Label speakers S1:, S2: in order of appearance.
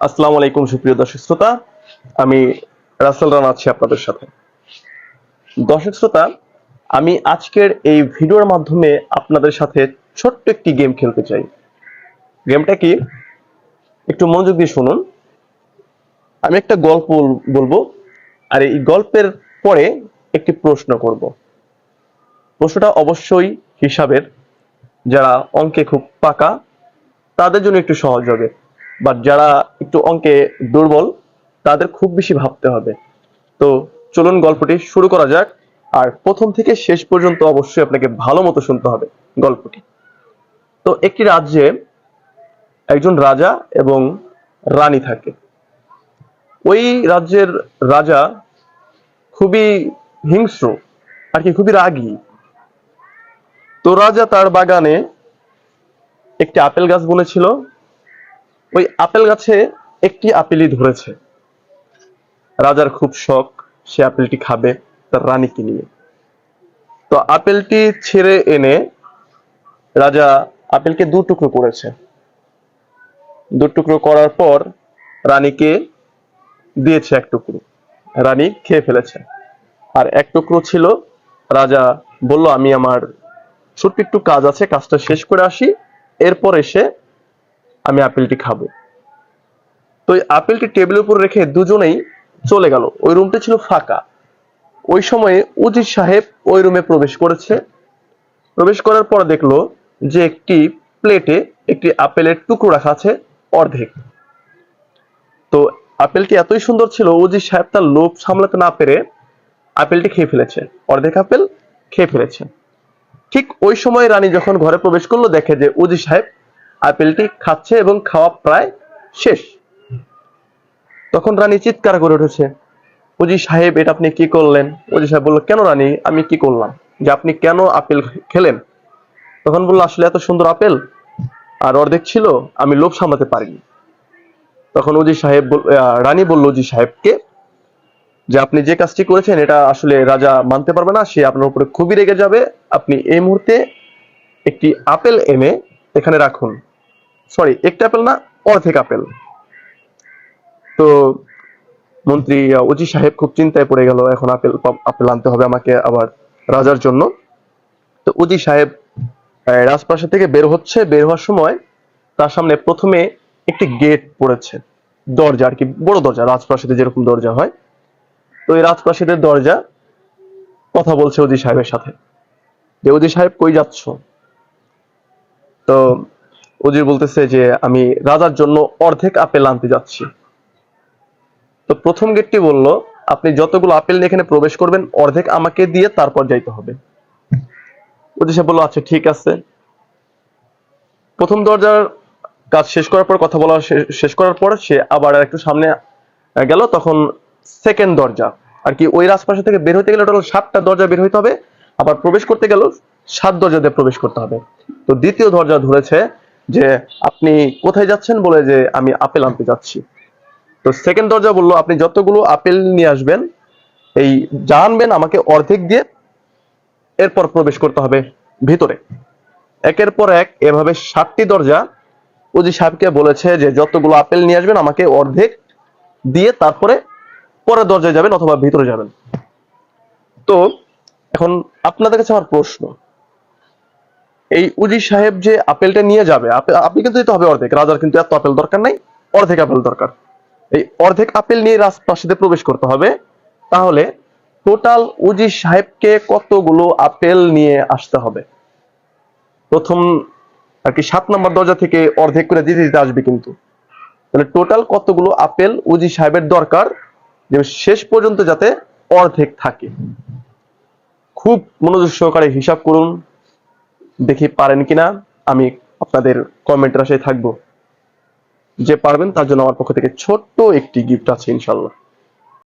S1: আসসালামু আলাইকুম, সুপ্রিয় দর্শক শ্রোতা। আমি রাসেল রান আছি আপনাদের সাথে। দর্শক শ্রোতা, আমি আজকের এই ভিডিওর মাধ্যমে আপনাদের সাথে ছোট্ট একটি গেম খেলতে চাই। গেমটা কি? একটু মনোযোগ দিয়ে শুনুন। আমি একটা গল্প বলব, আর এই গল্পের পরে একটি প্রশ্ন করব। প্রশ্নটা অবশ্যই হিসাবের। যারা অঙ্কে খুব পাকা, তাদের জন্য একটু সহজ হবে। বাট যারা একটু অঙ্কে দুর্বল, তাদের খুব বেশি ভাবতে হবে। তো চলুন গল্পটি শুরু করা যাক। আর প্রথম থেকে শেষ পর্যন্ত অবশ্যই আপনাকে ভালো মতো শুনতে হবে গল্পটি। তো একটি রাজ্যে একজন রাজা এবং রানী থাকে। ওই রাজ্যের রাজা খুবই হিংস্র, আর কি খুবই রাগী। তো রাজা তার বাগানে একটি আপেল গাছ বলেছিল। ওই আপেল গাছে একটি আপেলই ধরেছে। রাজার খুব শখ, সে আপেলটি খাবে তার রানীকে নিয়ে। তো আপেলটি ছেড়ে এনে রাজা আপেলকে দু টুকরো করেছে। দু টুকরো করার পর রানীকে দিয়েছে এক টুকরো। রানী খেয়ে ফেলেছে। আর এক টুকরো ছিল, রাজা বলল, আমি আমার ছোট্ট একটু কাজ আছে, কাজটা শেষ করে আসি। এরপর এসে আমি আপেলটি খাব। তো ওই আপেলটি টেবিলের উপর রেখে দুজনেই চলে গেল। ওই রুমটি ছিল ফাঁকা। ওই সময়ে উজির সাহেব ওই রুমে প্রবেশ করেছে। প্রবেশ করার পর দেখল যে একটি প্লেটে একটি আপেলের টুকরো রাখা আছে অর্ধেক। তো আপেলটি এতই সুন্দর ছিল, উজির সাহেব তার লোভ সামলাতে না পেরে আপেলটি খেয়ে ফেলেছে। অর্ধেক আপেল খেয়ে ফেলেছে। ঠিক ওই সময় রানী যখন ঘরে প্রবেশ করল, দেখে যে উজি সাহেব আপেলটি খাচ্ছে এবং খাওয়া প্রায় শেষ। তখন রানী চিৎকার করে উঠেছে উজি সাহেব, এটা আপনি কি করলেন? উজি সাহেব বলল, কেন রানী, আমি কি করলাম? যে আপনি কেন আপেল খেলেন? তখন বলল, আসলে এত সুন্দর আপেল, আর অর্ধেক ছিল, আমি লোভ সামলাতে পারিনি। তখন উজি সাহেব রানী বলল উজি সাহেবকে, যে আপনি যে কাজটি করেছেন, এটা আসলে রাজা মানতে পারবে না, সে আপনার উপরে খুবই রেগে যাবে। আপনি এই মুহূর্তে একটি আপেল এনে এখানে রাখুন। সরি, একটা আপেল না, অর্ধেক আপেল। তো মন্ত্রী উজি সাহেব খুব চিন্তায় পড়ে গেল, এখন আপেল আপেল আনতে হবে আমাকে আবার রাজার জন্য। তো উজি সাহেব রাজপ্রাসাদ থেকে বের হচ্ছে, বের হওয়ার সময় তার সামনে প্রথমে একটি গেট পড়েছে, দরজা আর কি, বড় দরজা, রাজপ্রাসাদে যেরকম দরজা হয়। তো এই রাজপ্রাসাদের দরজা কথা বলছে উজি সাহেবের সাথে। যে উজি সাহেব, কই যাচ্ছ? তো উজির বলতেছে যে, আমি রাজার জন্য অর্ধেক আপেল আনতে যাচ্ছি। তো প্রথম গেটটি বলল, আপনি যতগুলো আপেল এখানে প্রবেশ করবেন, অর্ধেক আমাকে দিয়ে তারপর যাইতে হবে। উজি সাহেব বলল আচ্ছা ঠিক আছে। প্রথম দরজার কাজ শেষ করার পর, কথা বলা শেষ করার পর সে আবার একটু সামনে গেল। তখন সেকেন্ড দরজা। আর কি ওই রাজপ্রাসাদ থেকে বের হতে গেলে টোটাল সাতটা দরজা বের হইতে হবে। আবার প্রবেশ করতে গেল সাত দরজা দিয়ে প্রবেশ করতে হবে। তো দ্বিতীয় দরজা ধরেছে যে আপনি কোথায় যাচ্ছেন বলে যে আমি আপেল আনতে যাচ্ছি। তো সেকেন্ড দরজা বলল, আপনি যতগুলো আপেল নিয়ে আসবেন, এই জানবেন আমাকে অর্ধেক দিয়ে এরপর প্রবেশ করতে হবে ভিতরে। একের পর এক এভাবে সাতটি দরজা উজি সাহেবকে বলেছে যে, যতগুলো আপেল নিয়ে আসবেন আমাকে অর্ধেক দিয়ে তারপরে পরের দরজায় যাবেন অথবা ভিতরে যাবেন। তো এখন আপনাদের কাছে আমার প্রশ্ন এই উজি সাহেব যে আপেলটা নিয়ে যাবে আপনি কিন্তু দিতে হবে অর্ধেক, রাজার কিন্তু এত আপেল দরকার নাই, অর্ধেক আপেল দরকার। এই অর্ধেক আপেল নিয়ে রাজপ্রাসাদে প্রবেশ করতে হবে। তাহলে টোটাল উজি সাহেবকে কতগুলো আপেল নিয়ে আসতে হবে? প্রথম আর কি সাত নম্বর দরজা থেকে অর্ধেক করে দিতে দিতে আসবে কিন্তু। তাহলে টোটাল কতগুলো আপেল উজি সাহেবের দরকার? যে শেষ পর্যন্ত যাতে অর্ধেক থাকে। খুব মনোযোগ সহকারে হিসাব করুন। দেখি পারেন কিনা, আমি আপনাদের কমেন্ট রাশে থাকব। যে পারবেন, তার জন্য আমার পক্ষ থেকে ছোট্ট একটি গিফট আছে ইনশাল্লাহ